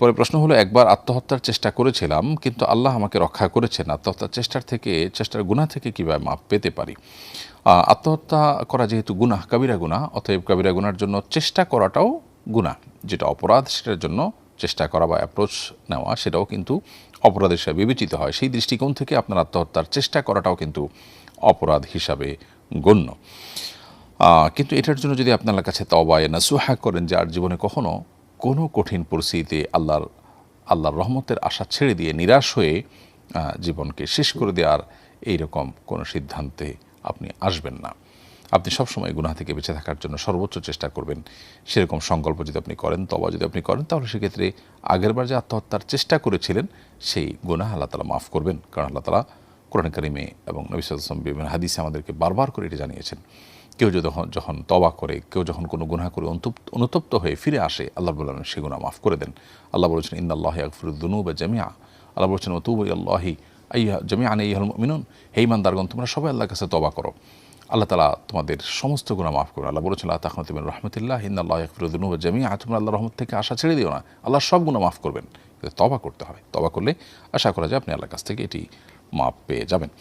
পরে প্রশ্ন হলো, একবার আত্মহত্যার চেষ্টা করেছিলাম, কিন্তু আল্লাহ আমাকে রক্ষা করেছেন আত্মহত্যার চেষ্টার থেকে, চেষ্টার গুণা থেকে কীভাবে মাপ পেতে পারি? আত্মহত্যা করা যেহেতু গুনাহ, কাবিরা গুনাহ, অতএব কাবিরা গুনার জন্য চেষ্টা করাটাও গুনাহ। যেটা অপরাধ, সেটার জন্য চেষ্টা করা বা অ্যাপ্রোচ নেওয়া, সেটাও কিন্তু অপরাধ হিসাবে বিবেচিত হয়। সেই দৃষ্টিকোণ থেকে আপনার আত্মহত্যার চেষ্টা করাটাও কিন্তু অপরাধ হিসাবে গণ্য। কিন্তু এটার জন্য যদি আপনার কাছে তবায় নাসুহা করেন যে, আর জীবনে কখনো কোনো কঠিন পরিস্থিতিতে আল্লাহর আল্লাহর রহমতের আশা ছেড়ে দিয়ে নিরাশ হয়ে জীবনকে শেষ করে দেওয়ার এইরকম কোনো সিদ্ধান্তে আপনি আসবেন না। আপনি সবসময় গুনাহ থেকে বেঁচে থাকার জন্য সর্বোচ্চ চেষ্টা করবেন। সেরকম সংকল্প যদি আপনি করেন তবা যদি আপনি করেন, তাহলে সেক্ষেত্রে আগেরবার যে আত্মহত্যার চেষ্টা করেছিলেন, সেই গুনাহ আল্লাহ তালা মাফ করবেন। কারণ আল্লাহ তালা কোরআন কারিমে এবং নবী সাল্লাম বিভিন্ন হাদিসে আমাদেরকে বারবার করে এটি জানিয়েছেন। কেউ যখন যখন তবা করে, কেউ যখন কোনো গুনাহ করে অনুতপ্ত অনুতপ্ত হয়ে ফিরে আসে, আল্লাহ বললেন সে গুনাহ মাফ করে দেন। আল্লাহ বলেছেন ইন্দাল্লাহ আকফরুদ্দনু বা জামিয়া আল্লাহ বলছেন ওতুব আল্লাহি আইয়া জামিয়া আনে ইহল মিনুন হে ইমানদারগণ, তোমরা সবাই আল্লাহর কাছে তবা করো। আল্লাহ তালা তোমাদের সমস্ত গুণা মাফ করবেন আল্লাহ বলেছেন আল্লাহ তাহমত রহমতুল্লাহ আকফরুদ্দনু বা জামিয়া তোমরা আল্লাহ রহমত থেকে আশা ছেড়ে দিও না। আল্লাহ সব গুণা মাফ করবেন। তবা করতে হবে। তবা করলে আশা করা যায় আপনি আল্লাহর কাছ থেকে এটি মাপ পেয়ে যাবেন।